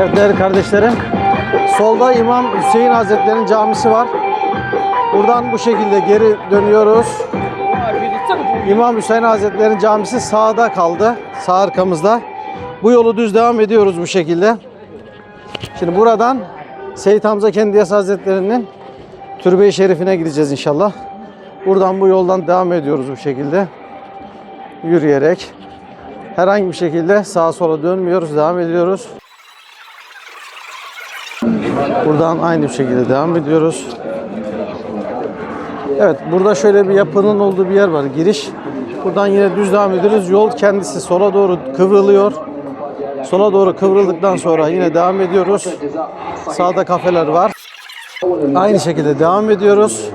Evet değerli kardeşlerim. Solda İmam Hüseyin Hazretleri'nin camisi var. Buradan bu şekilde geri dönüyoruz. İmam Hüseyin Hazretleri'nin camisi sağda kaldı. Sağ arkamızda. Bu yolu düz devam ediyoruz bu şekilde. Şimdi buradan Seyit Hamza Kendiyas Hazretleri'nin türbe-i şerifine gideceğiz inşallah. Buradan bu yoldan devam ediyoruz bu şekilde. Yürüyerek. Herhangi bir şekilde sağa sola dönmüyoruz, devam ediyoruz. Buradan aynı bir şekilde devam ediyoruz. Evet, burada şöyle bir yapının olduğu bir yer var, giriş. Buradan yine düz devam ediyoruz. Yol kendisi sola doğru kıvrılıyor. Sola doğru kıvrıldıktan sonra yine devam ediyoruz. Sağda kafeler var. Aynı şekilde devam ediyoruz.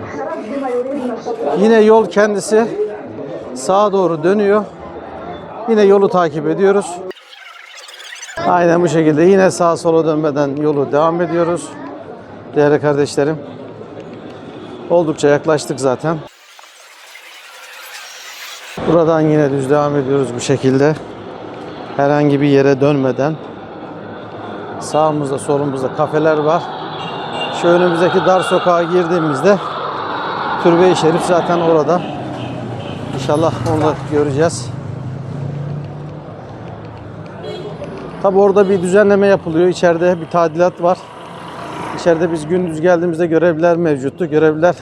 Yine yol kendisi sağa doğru dönüyor. Yine yolu takip ediyoruz. Aynen bu şekilde yine sağa sola dönmeden yolu devam ediyoruz. Değerli kardeşlerim. Oldukça yaklaştık zaten. Buradan yine düz devam ediyoruz bu şekilde. Herhangi bir yere dönmeden. Sağımızda solumuzda kafeler var. Şu önümüzdeki dar sokağa girdiğimizde Türbe-i Şerif zaten orada. İnşallah onu göreceğiz. Tabi orada bir düzenleme yapılıyor. İçeride bir tadilat var. İçeride biz gündüz geldiğimizde görevliler mevcuttu. Görevliler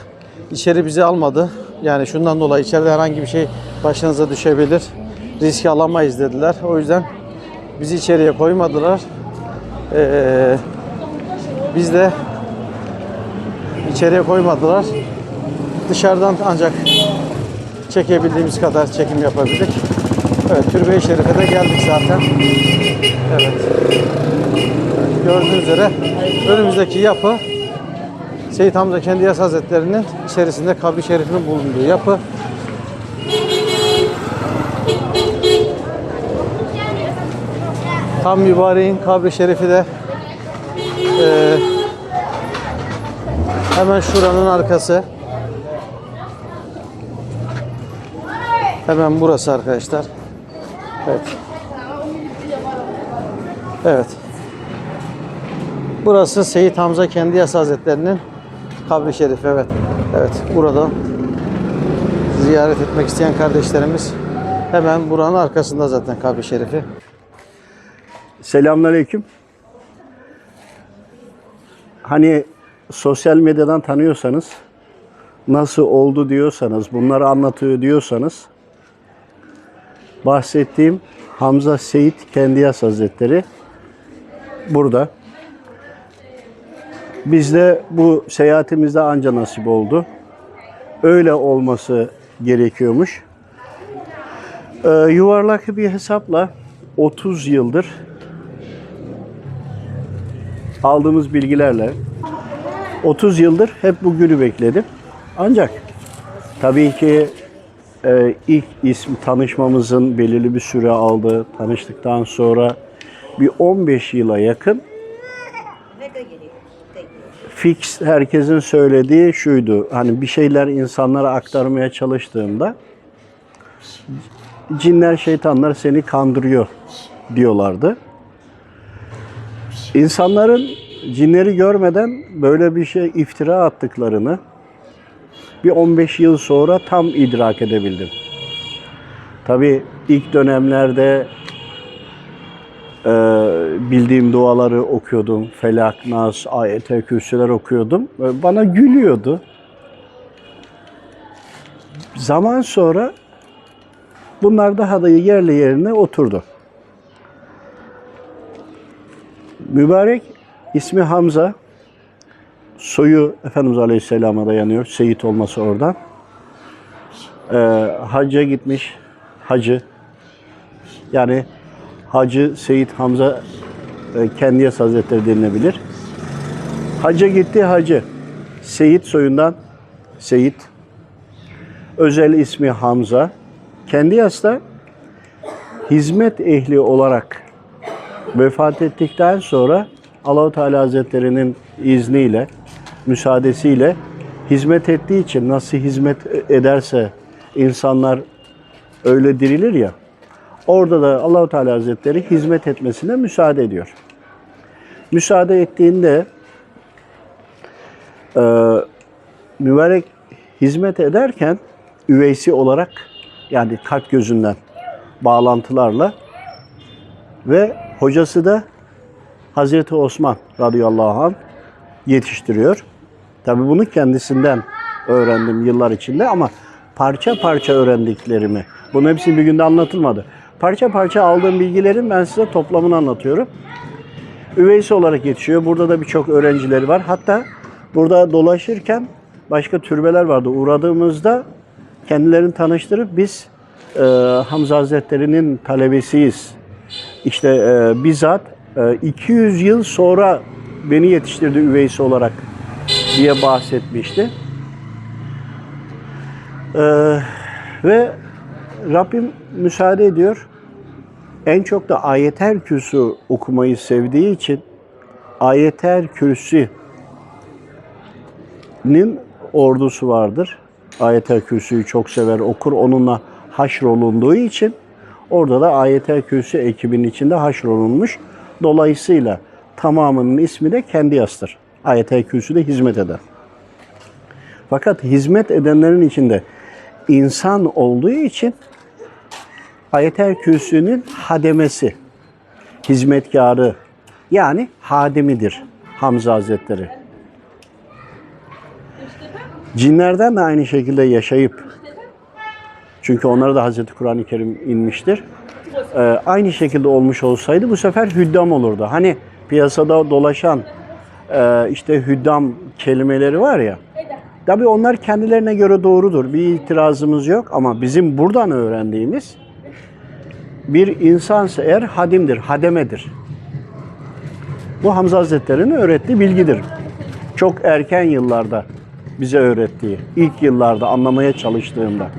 içeri bizi almadı. Yani şundan dolayı içeride herhangi bir şey başınıza düşebilir. Riski alamayız dediler. O yüzden bizi içeriye koymadılar. Ee, biz de içeriye koymadılar. Dışarıdan ancak çekebildiğimiz kadar çekim yapabildik. Evet, Türbe-i Şerif'e geldik zaten. Evet. Gördüğünüz üzere önümüzdeki yapı Seyit Hamza Kendiyas Hazretleri'nin içerisinde kabri şerifinin bulunduğu yapı. Tam mübareğin kabri şerifi de eee, hemen şuranın arkası. Hemen burası arkadaşlar. Evet. Evet. Burası Seyit Hamza Kendiyas Hazretleri'nin kabri şerifi. Evet. Evet. Burada ziyaret etmek isteyen kardeşlerimiz hemen buranın arkasında zaten kabri şerifi. Selamünaleyküm. Hani sosyal medyadan tanıyorsanız, nasıl oldu diyorsanız, bunları anlatıyor diyorsanız, bahsettiğim Hamza Seyit Kendiyas Hazretleri burada. Bizde bu seyahatimizde anca nasip oldu. Öyle olması gerekiyormuş. Ee, yuvarlak bir hesapla 30 yıldır aldığımız bilgilerle 30 yıldır hep bu günü bekledim. Ancak tabii ki e, ilk isim tanışmamızın belirli bir süre aldı. Tanıştıktan sonra bir 15 yıla yakın fix herkesin söylediği şuydu. Hani bir şeyler insanlara aktarmaya çalıştığımda cinler, şeytanlar seni kandırıyor diyorlardı. İnsanların cinleri görmeden böyle bir şey iftira attıklarını bir 15 yıl sonra tam idrak edebildim. Tabii ilk dönemlerde e, bildiğim duaları okuyordum. Felak, Nas, Ayet-i Kürsüler okuyordum. E, Bana gülüyordu. Zaman sonra bunlar daha da yerli yerine oturdu. Mübarek ismi Hamza. Soyu Efendimiz Aleyhisselam'a dayanıyor. Seyit olması oradan. Ee, hacca gitmiş. Hacı. Yani Hacı Seyit Hamza e, Kendiyas Hazretleri denilebilir. Hacca gitti hacı. Seyit soyundan Seyit. Özel ismi Hamza. Kendiyas da hizmet ehli olarak vefat ettikten sonra Allahu Teala Hazretleri'nin izniyle, müsaadesiyle hizmet ettiği için nasıl hizmet ederse insanlar öyle dirilir ya. Orada da Allahu Teala Hazretleri hizmet etmesine müsaade ediyor. Müsaade ettiğinde e, mübarek hizmet ederken üveysi olarak yani kalp gözünden bağlantılarla ve hocası da Hazreti Osman radıyallahu anh yetiştiriyor. Tabii bunu kendisinden öğrendim yıllar içinde ama parça parça öğrendiklerimi. Bunun hepsi bir günde anlatılmadı. Parça parça aldığım bilgilerin ben size toplamını anlatıyorum. Üveysi olarak yetişiyor. Burada da birçok öğrencileri var. Hatta burada dolaşırken başka türbeler vardı. Uğradığımızda kendilerini tanıştırıp biz e, Hamza Hazretleri'nin talebesiyiz. İşte e, bizzat e, 200 yıl sonra beni yetiştirdi üveysi olarak diye bahsetmişti. E, ve Rabbim müsaade ediyor. En çok da ayetel kürsü okumayı sevdiği için ayetel kürsü'nin ordusu vardır. Ayetel kürsüyü çok sever, okur. Onunla haşrolunduğu için orada da ayetel kürsü ekibinin içinde haşrolunmuş. Dolayısıyla tamamının ismi de kendi yastır. Ayetel kürsüde hizmet eder. Fakat hizmet edenlerin içinde insan olduğu için Ayetel Kürsü'nün hademesi, hizmetkarı yani hadimidir Hamza Hazretleri. Cinlerden de aynı şekilde yaşayıp çünkü onlara da Hazreti Kur'an-ı Kerim inmiştir. Ee, aynı şekilde olmuş olsaydı bu sefer hüddam olurdu. Hani piyasada dolaşan e, işte hüddam kelimeleri var ya. Tabii onlar kendilerine göre doğrudur. Bir itirazımız yok ama bizim buradan öğrendiğimiz bir insansa eğer hadimdir, hademedir. Bu Hamza Hazretleri'nin öğrettiği bilgidir. Çok erken yıllarda bize öğrettiği, ilk yıllarda anlamaya çalıştığımda.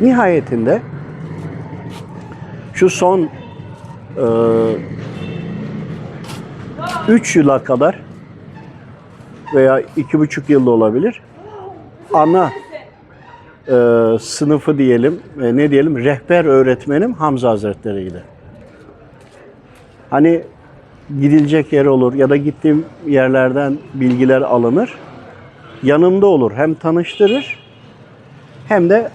Nihayetinde şu son 3 yıla kadar veya iki buçuk yılda olabilir ana e, sınıfı diyelim, e, ne diyelim, rehber öğretmenim Hamza Hazretleri'ydi. Hani gidilecek yer olur ya da gittiğim yerlerden bilgiler alınır. Yanımda olur. Hem tanıştırır hem de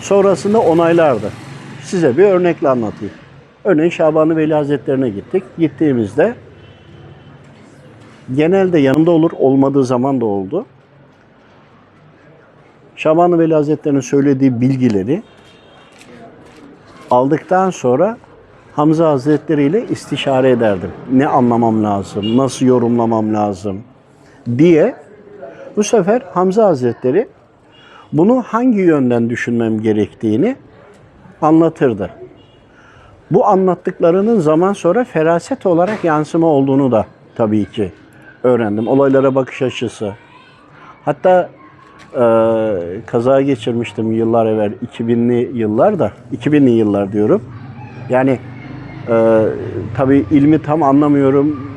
sonrasında onaylardı. Size bir örnekle anlatayım. Örneğin Şaban-ı Veli Hazretlerine gittik. Gittiğimizde genelde yanımda olur, olmadığı zaman da oldu. Şaban-ı Veli Hazretleri'nin söylediği bilgileri aldıktan sonra Hamza Hazretleri ile istişare ederdim. Ne anlamam lazım, nasıl yorumlamam lazım diye. Bu sefer Hamza Hazretleri bunu hangi yönden düşünmem gerektiğini anlatırdı. Bu anlattıklarının zaman sonra feraset olarak yansıma olduğunu da tabii ki öğrendim. Olaylara bakış açısı. Hatta e, kaza geçirmiştim yıllar evvel 2000'li yıllarda 2000'li yıllar diyorum. Yani e, tabii ilmi tam anlamıyorum.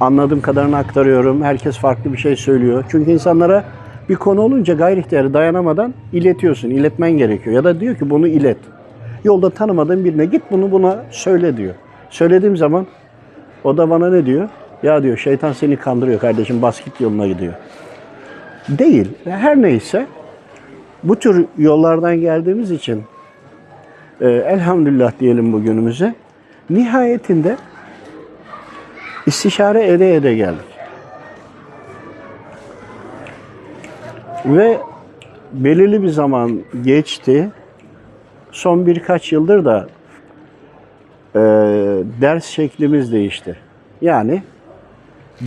Anladığım kadarını aktarıyorum. Herkes farklı bir şey söylüyor. Çünkü insanlara bir konu olunca gayri ihtiyarı dayanamadan iletiyorsun. iletmen gerekiyor. Ya da diyor ki bunu ilet. Yolda tanımadığın birine git bunu buna söyle diyor. Söylediğim zaman o da bana ne diyor? Ya diyor şeytan seni kandırıyor kardeşim bas git yoluna gidiyor. Değil. Her neyse bu tür yollardan geldiğimiz için e, elhamdülillah diyelim bugünümüze. Nihayetinde istişare ede ede geldik. Ve belirli bir zaman geçti. Son birkaç yıldır da e, ders şeklimiz değişti. Yani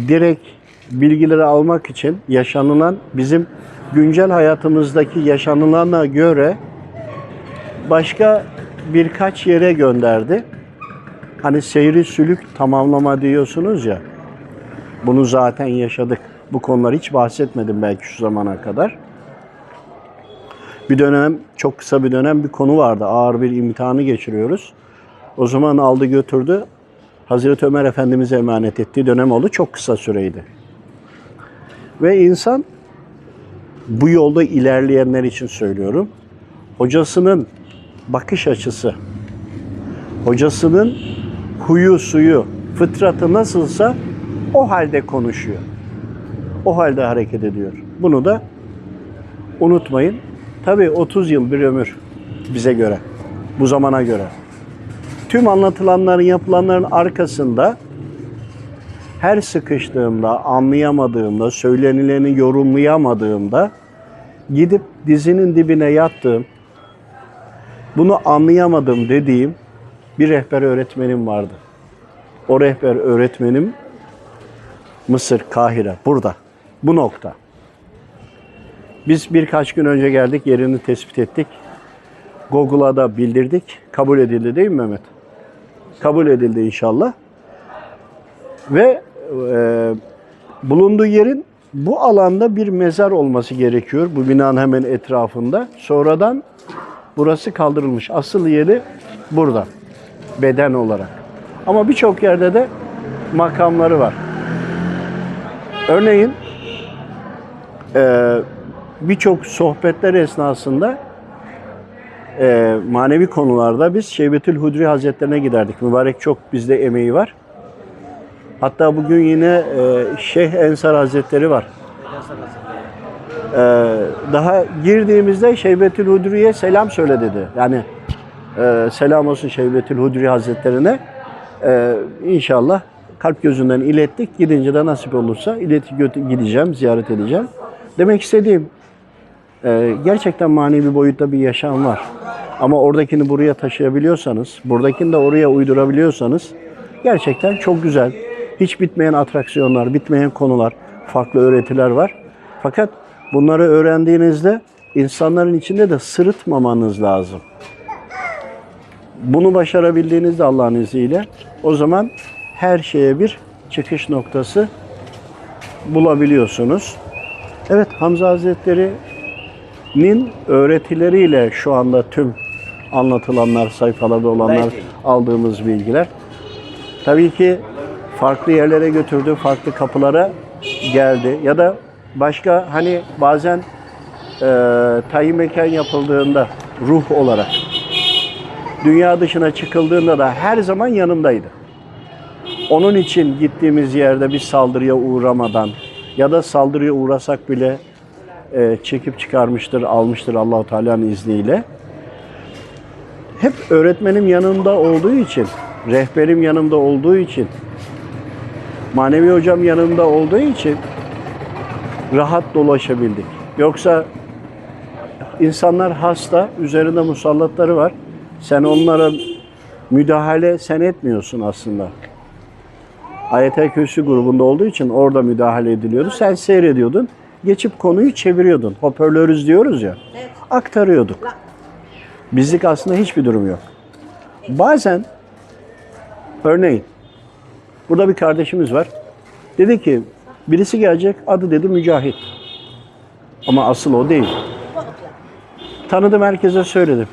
direkt bilgileri almak için yaşanılan bizim güncel hayatımızdaki yaşanılana göre başka birkaç yere gönderdi. Hani seyri sülük tamamlama diyorsunuz ya. Bunu zaten yaşadık. Bu konular hiç bahsetmedim belki şu zamana kadar. Bir dönem, çok kısa bir dönem bir konu vardı. Ağır bir imtihanı geçiriyoruz. O zaman aldı götürdü. Hazreti Ömer Efendimiz'e emanet ettiği dönem oldu. Çok kısa süreydi. Ve insan bu yolda ilerleyenler için söylüyorum. Hocasının bakış açısı, hocasının huyu suyu, fıtratı nasılsa o halde konuşuyor. O halde hareket ediyor. Bunu da unutmayın. Tabii 30 yıl bir ömür bize göre. Bu zamana göre. Tüm anlatılanların, yapılanların arkasında her sıkıştığımda, anlayamadığımda, söylenileni yorumlayamadığımda gidip dizinin dibine yattığım, bunu anlayamadım dediğim bir rehber öğretmenim vardı. O rehber öğretmenim Mısır, Kahire, burada. Bu nokta. Biz birkaç gün önce geldik, yerini tespit ettik. Google'a da bildirdik. Kabul edildi değil mi Mehmet? Kabul edildi inşallah. Ve e, bulunduğu yerin bu alanda bir mezar olması gerekiyor. Bu binanın hemen etrafında. Sonradan burası kaldırılmış. Asıl yeri burada. Beden olarak. Ama birçok yerde de makamları var. Örneğin e, birçok sohbetler esnasında e, manevi konularda biz Şeybetül Hudri Hazretlerine giderdik. Mübarek çok bizde emeği var. Hatta bugün yine e, Şeyh Ensar Hazretleri var. E, daha girdiğimizde Şeybetül Hudri'ye selam söyle dedi. Yani e, selam olsun Şeybetül Hudri Hazretlerine. E, inşallah kalp gözünden ilettik. Gidince de nasip olursa ileti gideceğim, ziyaret edeceğim. Demek istediğim e, gerçekten manevi boyutta bir yaşam var. Ama oradakini buraya taşıyabiliyorsanız, buradakini de oraya uydurabiliyorsanız gerçekten çok güzel. Hiç bitmeyen atraksiyonlar, bitmeyen konular, farklı öğretiler var. Fakat bunları öğrendiğinizde insanların içinde de sırıtmamanız lazım. Bunu başarabildiğinizde Allah'ın izniyle o zaman her şeye bir çıkış noktası bulabiliyorsunuz. Evet Hamza Hazretleri'nin öğretileriyle şu anda tüm anlatılanlar, sayfalarda olanlar, aldığımız bilgiler. Tabii ki farklı yerlere götürdü, farklı kapılara geldi. Ya da başka hani bazen e, tayin mekan yapıldığında ruh olarak dünya dışına çıkıldığında da her zaman yanındaydı. Onun için gittiğimiz yerde bir saldırıya uğramadan ya da saldırıya uğrasak bile e, çekip çıkarmıştır, almıştır Allahu Teala'nın izniyle. Hep öğretmenim yanımda olduğu için, rehberim yanımda olduğu için, manevi hocam yanımda olduğu için rahat dolaşabildik. Yoksa insanlar hasta, üzerinde musallatları var. Sen onlara müdahale sen etmiyorsun aslında. Ayetel Kürsü grubunda olduğu için orada müdahale ediliyordu. Sen seyrediyordun. Geçip konuyu çeviriyordun. Hoparlörüz diyoruz ya. Aktarıyorduk. Bizlik aslında hiçbir durum yok. Bazen örneğin burada bir kardeşimiz var. Dedi ki birisi gelecek adı dedi Mücahit. Ama asıl o değil. Tanıdım herkese söyledim.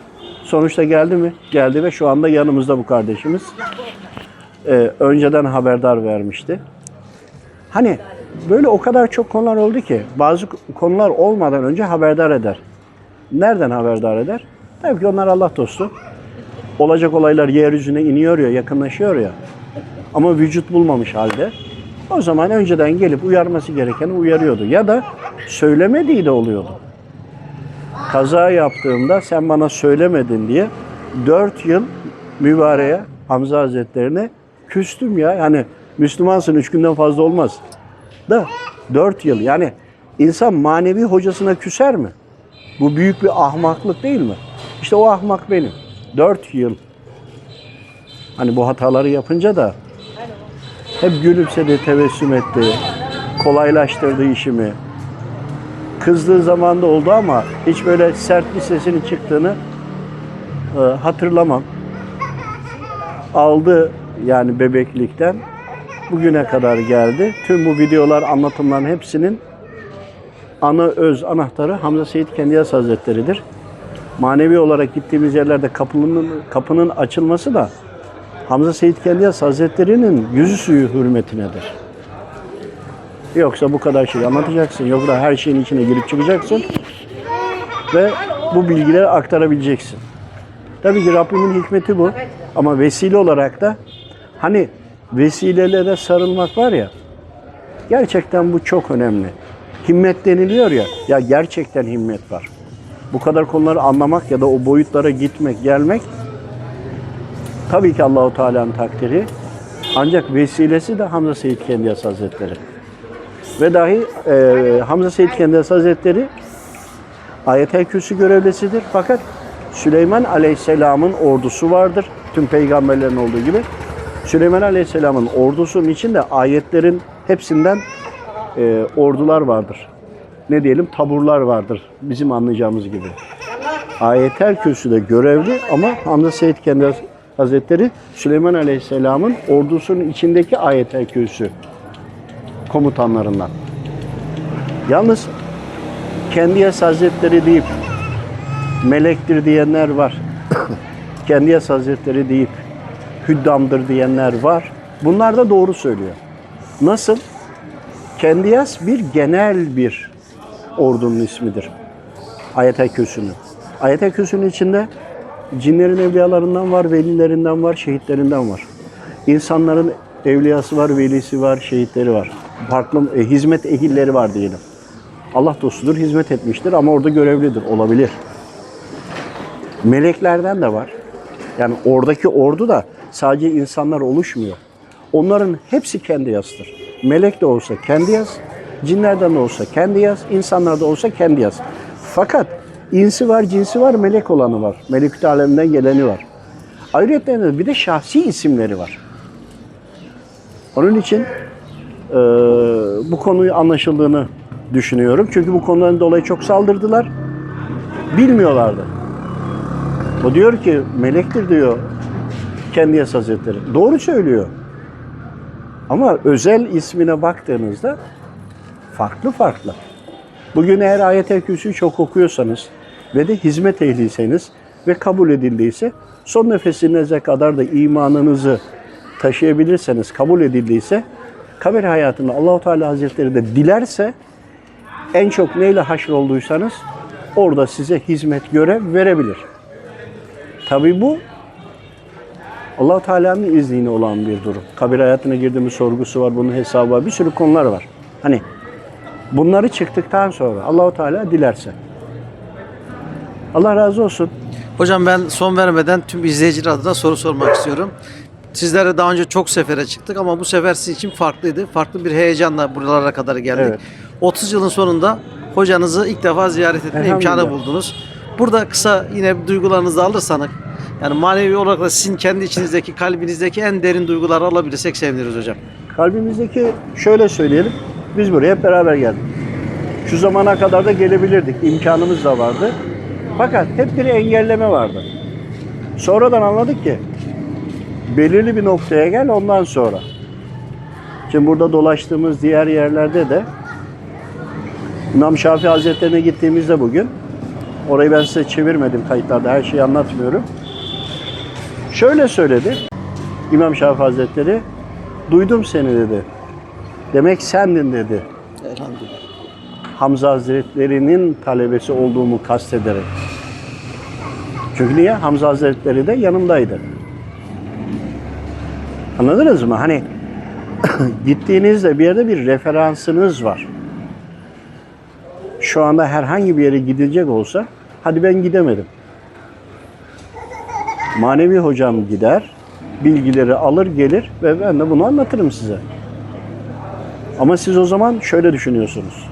Sonuçta geldi mi? Geldi ve şu anda yanımızda bu kardeşimiz. Ee, önceden haberdar vermişti. Hani böyle o kadar çok konular oldu ki bazı konular olmadan önce haberdar eder. Nereden haberdar eder? Tabii ki onlar Allah dostu. Olacak olaylar yeryüzüne iniyor ya, yakınlaşıyor ya. Ama vücut bulmamış halde. O zaman önceden gelip uyarması gerekeni uyarıyordu. Ya da söylemediği de oluyordu. Kaza yaptığımda sen bana söylemedin diye 4 yıl mübareğe Hamza Hazretlerine küstüm ya. Yani Müslümansın 3 günden fazla olmaz. Da 4 yıl yani insan manevi hocasına küser mi? Bu büyük bir ahmaklık değil mi? İşte o ahmak benim. 4 yıl. Hani bu hataları yapınca da hep gülümsedi, tebessüm etti. Kolaylaştırdı işimi. Kızdığı zaman da oldu ama hiç böyle sert bir sesinin çıktığını e, hatırlamam. Aldı yani bebeklikten bugüne kadar geldi. Tüm bu videolar, anlatımların hepsinin ana öz anahtarı Hamza Seyit Kendiyas Hazretleri'dir. Manevi olarak gittiğimiz yerlerde kapının, kapının açılması da Hamza Seyit Kendiyas Hazretleri'nin yüzü suyu hürmetinedir. Yoksa bu kadar şey anlatacaksın. Yoksa her şeyin içine girip çıkacaksın. Ve bu bilgileri aktarabileceksin. Tabii ki Rabbimin hikmeti bu. Ama vesile olarak da hani vesilelere sarılmak var ya Gerçekten bu çok önemli. Himmet deniliyor ya, ya gerçekten himmet var. Bu kadar konuları anlamak ya da o boyutlara gitmek, gelmek tabii ki Allahu Teala'nın takdiri. Ancak vesilesi de Hamza Seyyid Kendiyas Hazretleri. Ve dahi e, Hamza Seyyid Kendiyas Hazretleri Ayet-el Kürsü görevlisidir. Fakat Süleyman Aleyhisselam'ın ordusu vardır. Tüm peygamberlerin olduğu gibi. Süleyman Aleyhisselam'ın ordusunun içinde ayetlerin hepsinden e, ordular vardır. Ne diyelim? Taburlar vardır. Bizim anlayacağımız gibi. Ayet-el Kürsü'de görevli ama Hamza Seyyid Kendi Hazretleri Süleyman Aleyhisselam'ın ordusunun içindeki Ayet-el Kürsü komutanlarından. Yalnız Kendiyas Hazretleri deyip melektir diyenler var. Kendiyas Hazretleri deyip hüddamdır diyenler var. Bunlar da doğru söylüyor. Nasıl? Kendiyas bir genel bir ordunun ismidir. Ayet-el Kürsü'nün. Ayet-el Kürsü'nün içinde cinlerin evliyalarından var, velilerinden var, şehitlerinden var. İnsanların evliyası var, velisi var, şehitleri var. Farklı e, hizmet ehilleri var diyelim. Allah dostudur, hizmet etmiştir ama orada görevlidir, olabilir. Meleklerden de var. Yani oradaki ordu da sadece insanlar oluşmuyor. Onların hepsi kendi yazıdır. Melek de olsa kendi yaz, cinlerden de olsa kendi yaz, insanlar da olsa kendi yaz. Fakat insi var, cinsi var, melek olanı var. Melekut aleminden geleni var. Ayrıca bir de şahsi isimleri var. Onun için eee, bu konuyu anlaşıldığını düşünüyorum. Çünkü bu konudan dolayı çok saldırdılar. Bilmiyorlardı. O diyor ki melektir diyor kendi Yas Hazretleri. Doğru söylüyor. Ama özel ismine baktığınızda farklı farklı. Bugün eğer ayet-el kürsüyü çok okuyorsanız ve de hizmet ehliyseniz ve kabul edildiyse son nefesinize kadar da imanınızı taşıyabilirseniz, kabul edildiyse kabir hayatında Allahu Teala Hazretleri de dilerse en çok neyle haşr olduysanız orada size hizmet görev verebilir. Tabi bu allah Teala'nın izniyle olan bir durum. Kabir hayatına girdiğimiz sorgusu var, bunun hesabı var, bir sürü konular var. Hani bunları çıktıktan sonra Allahu Teala dilerse. Allah razı olsun. Hocam ben son vermeden tüm izleyiciler adına soru sormak istiyorum. Sizlere daha önce çok sefere çıktık ama bu sefer sizin için farklıydı. Farklı bir heyecanla buralara kadar geldik. Evet. 30 yılın sonunda hocanızı ilk defa ziyaret etme imkanı buldunuz. Burada kısa yine duygularınızı alırsanız yani manevi olarak da sizin kendi içinizdeki, kalbinizdeki en derin duyguları alabilirsek seviniriz hocam. Kalbimizdeki şöyle söyleyelim. Biz buraya hep beraber geldik. Şu zamana kadar da gelebilirdik. imkanımız da vardı. Fakat hep bir engelleme vardı. Sonradan anladık ki belirli bir noktaya gel ondan sonra. Şimdi burada dolaştığımız diğer yerlerde de İmam Şafii Hazretleri'ne gittiğimizde bugün orayı ben size çevirmedim kayıtlarda her şeyi anlatmıyorum. Şöyle söyledi İmam Şafii Hazretleri duydum seni dedi. Demek sendin dedi. Elhamdülillah. Hamza Hazretleri'nin talebesi olduğumu kastederek. Çünkü niye? Hamza Hazretleri de yanımdaydı. Anladınız mı? Hani gittiğinizde bir yerde bir referansınız var. Şu anda herhangi bir yere gidecek olsa, hadi ben gidemedim. Manevi hocam gider, bilgileri alır gelir ve ben de bunu anlatırım size. Ama siz o zaman şöyle düşünüyorsunuz.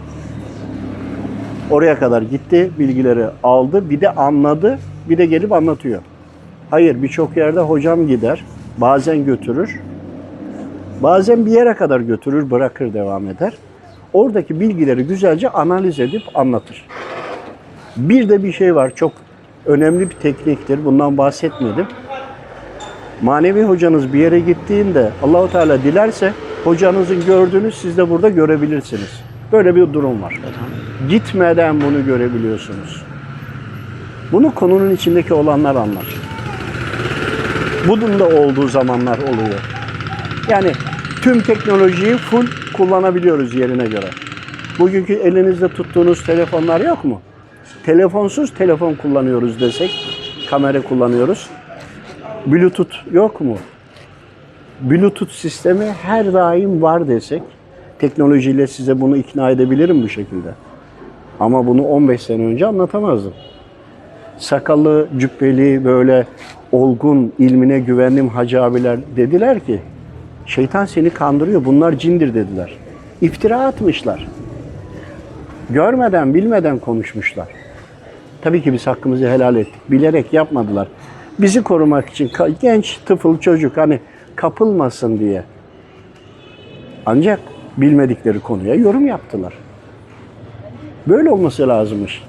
Oraya kadar gitti, bilgileri aldı, bir de anladı, bir de gelip anlatıyor. Hayır, birçok yerde hocam gider, bazen götürür, bazen bir yere kadar götürür, bırakır, devam eder. Oradaki bilgileri güzelce analiz edip anlatır. Bir de bir şey var, çok önemli bir tekniktir, bundan bahsetmedim. Manevi hocanız bir yere gittiğinde Allahu Teala dilerse hocanızın gördüğünü siz de burada görebilirsiniz. Böyle bir durum var. Gitmeden bunu görebiliyorsunuz. Bunu konunun içindeki olanlar anlar. Bunun da olduğu zamanlar oluyor. Yani tüm teknolojiyi full kullanabiliyoruz yerine göre. Bugünkü elinizde tuttuğunuz telefonlar yok mu? Telefonsuz telefon kullanıyoruz desek, kamera kullanıyoruz. Bluetooth yok mu? Bluetooth sistemi her daim var desek, teknolojiyle size bunu ikna edebilirim bu şekilde. Ama bunu 15 sene önce anlatamazdım. Sakallı, cübbeli, böyle olgun, ilmine güvendiğim hacı abiler dediler ki şeytan seni kandırıyor, bunlar cindir dediler. İftira atmışlar. Görmeden, bilmeden konuşmuşlar. Tabii ki biz hakkımızı helal ettik. Bilerek yapmadılar. Bizi korumak için genç, tıfıl çocuk hani kapılmasın diye. Ancak bilmedikleri konuya yorum yaptılar. Böyle olması lazımmış.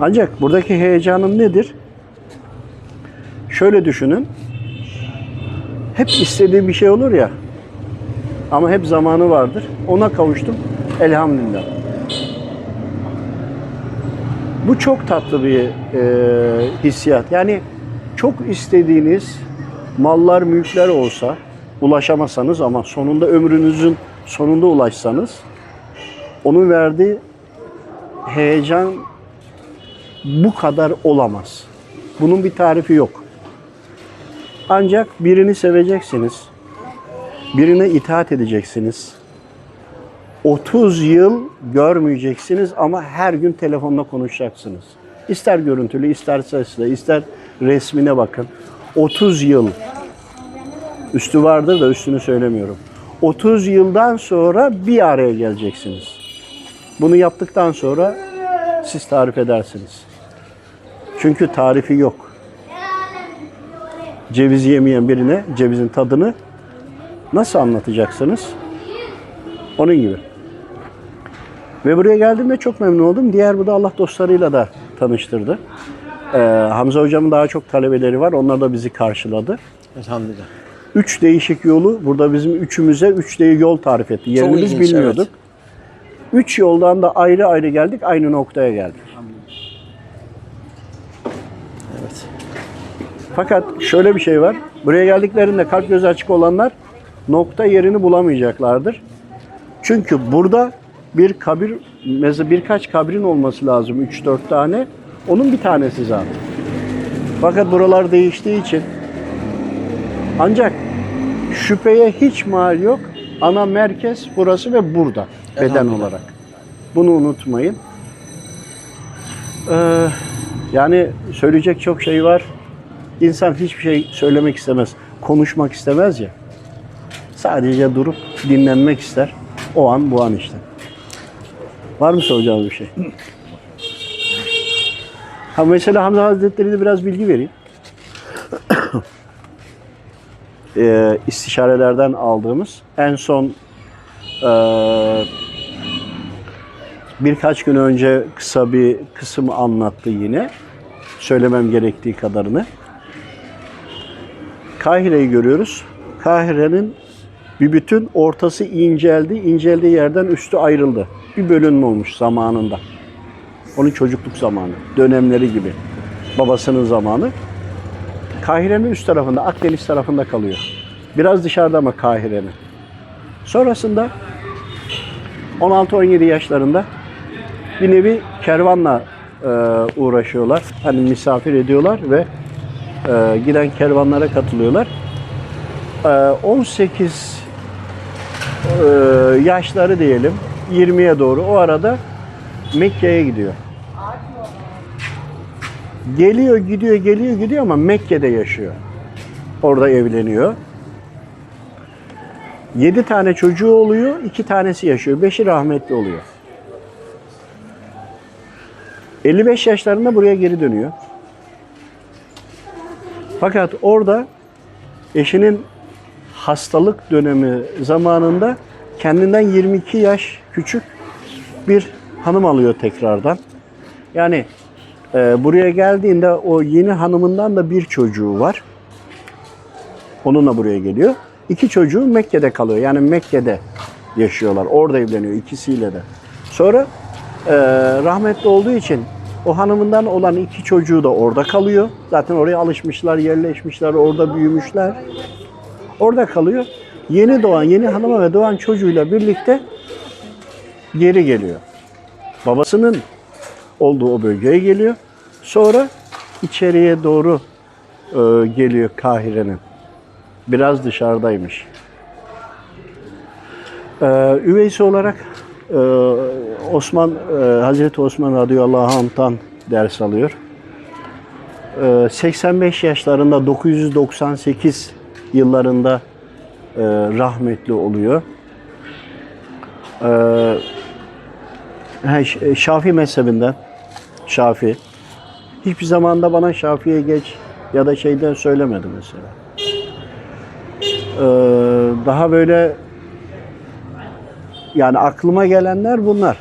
Ancak buradaki heyecanım nedir? Şöyle düşünün. Hep istediğim bir şey olur ya. Ama hep zamanı vardır. Ona kavuştum. Elhamdülillah. Bu çok tatlı bir e, hissiyat. Yani çok istediğiniz mallar, mülkler olsa ulaşamasanız ama sonunda ömrünüzün sonunda ulaşsanız onun verdiği heyecan bu kadar olamaz. Bunun bir tarifi yok. Ancak birini seveceksiniz. Birine itaat edeceksiniz. 30 yıl görmeyeceksiniz ama her gün telefonla konuşacaksınız. İster görüntülü, ister sesle, ister resmine bakın. 30 yıl üstü vardır da üstünü söylemiyorum. 30 yıldan sonra bir araya geleceksiniz. Bunu yaptıktan sonra siz tarif edersiniz. Çünkü tarifi yok. Ceviz yemeyen birine cevizin tadını nasıl anlatacaksınız? Onun gibi. Ve buraya geldiğimde çok memnun oldum. Diğer burada Allah dostlarıyla da tanıştırdı. Ee, Hamza hocamın daha çok talebeleri var. Onlar da bizi karşıladı. Elhamdülillah. Üç değişik yolu burada bizim üçümüze üç de yol tarif etti. Yerini biz ilginç, bilmiyorduk. Üç yoldan da ayrı ayrı geldik. Aynı noktaya geldik. Evet. Fakat şöyle bir şey var. Buraya geldiklerinde kalp gözü açık olanlar nokta yerini bulamayacaklardır. Çünkü burada bir kabir, mesela birkaç kabrin olması lazım. 3-4 tane. Onun bir tanesi zaten. Fakat buralar değiştiği için ancak şüpheye hiç mal yok. Ana merkez burası ve burada beden olarak. Bunu unutmayın. Ee, yani söyleyecek çok şey var. İnsan hiçbir şey söylemek istemez, konuşmak istemez ya. Sadece durup dinlenmek ister. O an bu an işte. Var mı soracağınız bir şey? Ha mesela Hamza Hazretleri'ne biraz bilgi vereyim. Ee, istişarelerden aldığımız en son ee, birkaç gün önce kısa bir kısım anlattı yine. Söylemem gerektiği kadarını. Kahire'yi görüyoruz. Kahire'nin bir bütün ortası inceldi. İnceldiği yerden üstü ayrıldı. Bir bölünme olmuş zamanında. Onun çocukluk zamanı. Dönemleri gibi. Babasının zamanı. Kahire'nin üst tarafında, Akdeniz tarafında kalıyor. Biraz dışarıda ama Kahire'nin. Sonrasında 16-17 yaşlarında bir nevi kervanla e, uğraşıyorlar. Hani misafir ediyorlar ve e, giden kervanlara katılıyorlar. E, 18 e, yaşları diyelim 20'ye doğru o arada Mekke'ye gidiyor. Geliyor gidiyor geliyor gidiyor ama Mekke'de yaşıyor. Orada evleniyor. 7 tane çocuğu oluyor, 2 tanesi yaşıyor. 5'i rahmetli oluyor. 55 yaşlarında buraya geri dönüyor. Fakat orada eşinin hastalık dönemi zamanında kendinden 22 yaş küçük bir hanım alıyor tekrardan. Yani e, buraya geldiğinde o yeni hanımından da bir çocuğu var. Onunla buraya geliyor. İki çocuğu Mekke'de kalıyor. Yani Mekke'de yaşıyorlar. Orada evleniyor ikisiyle de. Sonra e, rahmetli olduğu için o hanımından olan iki çocuğu da orada kalıyor. Zaten oraya alışmışlar, yerleşmişler, orada büyümüşler. Orada kalıyor. Yeni doğan, yeni hanıma ve doğan çocuğuyla birlikte geri geliyor. Babasının olduğu o bölgeye geliyor. Sonra içeriye doğru e, geliyor Kahire'nin. Biraz dışarıdaymış. Ee, üveysi olarak e, Osman e, Hazreti Osman radıyallahu anh'tan ders alıyor. Ee, 85 yaşlarında 998 yıllarında e, rahmetli oluyor. Ş- Şafii mezhebinden Şafi. Hiçbir zamanda bana Şafi'ye geç ya da şeyden söylemedi mesela. Ee, daha böyle yani aklıma gelenler bunlar.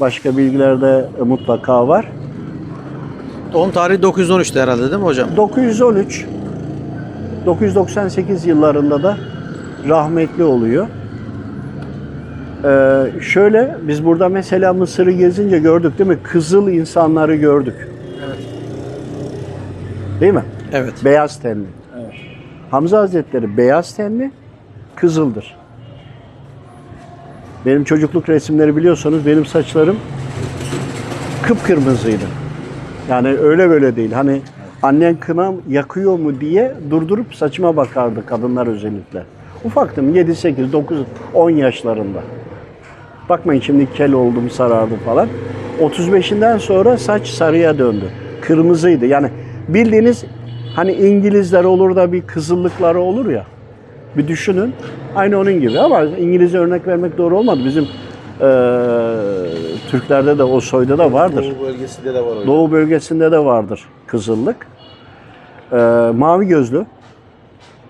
Başka bilgiler de mutlaka var. Doğum tarihi 913'te herhalde değil mi hocam? 913 998 yıllarında da rahmetli oluyor. Ee, şöyle biz burada mesela Mısır'ı gezince gördük değil mi? Kızıl insanları gördük. Değil mi? Evet. Beyaz tenli. Hamza Hazretleri beyaz tenli, kızıldır. Benim çocukluk resimleri biliyorsanız benim saçlarım kıpkırmızıydı. Yani öyle böyle değil. Hani annen kınam yakıyor mu diye durdurup saçıma bakardı kadınlar özellikle. Ufaktım 7, 8, 9, 10 yaşlarında. Bakmayın şimdi kel oldum sarardı falan. 35'inden sonra saç sarıya döndü. Kırmızıydı. Yani bildiğiniz hani İngilizler olur da bir kızıllıkları olur ya. Bir düşünün. Aynı onun gibi ama İngilizce örnek vermek doğru olmadı. Bizim eee, Türklerde de o soyda da vardır. Doğu bölgesinde de var hocam. Doğu bölgesinde de vardır kızıllık. Ee, mavi gözlü.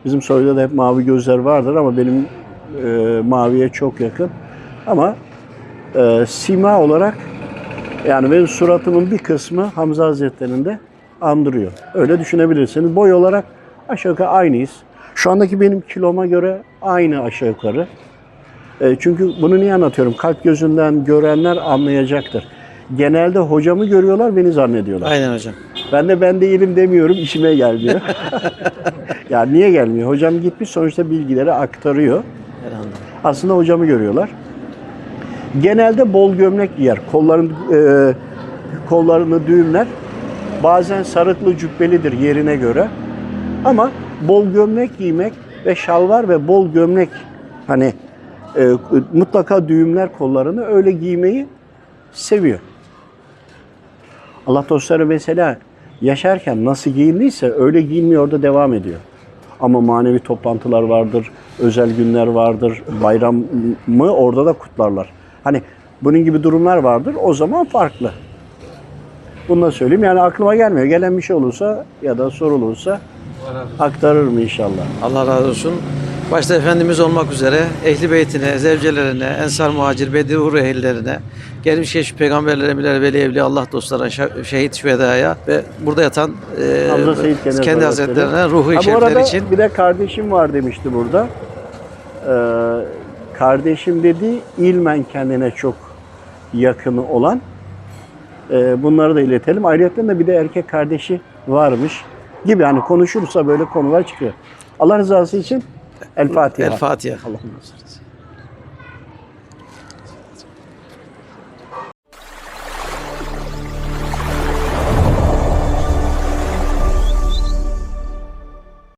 Bizim soyda da hep mavi gözler vardır ama benim e, maviye çok yakın. Ama e, sima olarak yani benim suratımın bir kısmı Hamza Hazretleri'nde andırıyor. Öyle düşünebilirsiniz. Boy olarak aşağı yukarı aynıyız. Şu andaki benim kiloma göre aynı aşağı yukarı. E, çünkü bunu niye anlatıyorum? Kalp gözünden görenler anlayacaktır. Genelde hocamı görüyorlar, beni zannediyorlar. Aynen hocam. Ben de ben değilim demiyorum, işime gelmiyor. ya niye gelmiyor? Hocam gitmiş sonuçta bilgileri aktarıyor. Aslında hocamı görüyorlar. Genelde bol gömlek giyer. Kolların e, kollarını düğümler. Bazen sarıklı cübbelidir yerine göre. Ama bol gömlek giymek ve şalvar ve bol gömlek hani e, mutlaka düğümler kollarını öyle giymeyi seviyor. Allah dostları mesela yaşarken nasıl giyindiyse öyle giyinmiyor da devam ediyor. Ama manevi toplantılar vardır, özel günler vardır, bayramı orada da kutlarlar. Hani bunun gibi durumlar vardır, o zaman farklı. Bunu da söyleyeyim. Yani aklıma gelmiyor. Gelen bir şey olursa ya da sorulursa aktarırım inşallah. Allah razı olsun. Başta Efendimiz olmak üzere ehli beytine, zevcelerine, ensar muhacir, bedir ehillerine, gelmiş geçmiş peygamberlere, emirlere, veli evliya, Allah dostlarına, şah- şehit şühedaya ve burada yatan e, kendi Hazretleri. hazretlerine, ruhu şerifler için. bir de kardeşim var demişti burada. Ee, kardeşim dediği ilmen kendine çok yakını olan. Ee, bunları da iletelim. Ayrıca de bir de erkek kardeşi varmış gibi. Hani konuşursa böyle konular çıkıyor. Allah rızası için El Fatiha. El Fatiha. Olsun.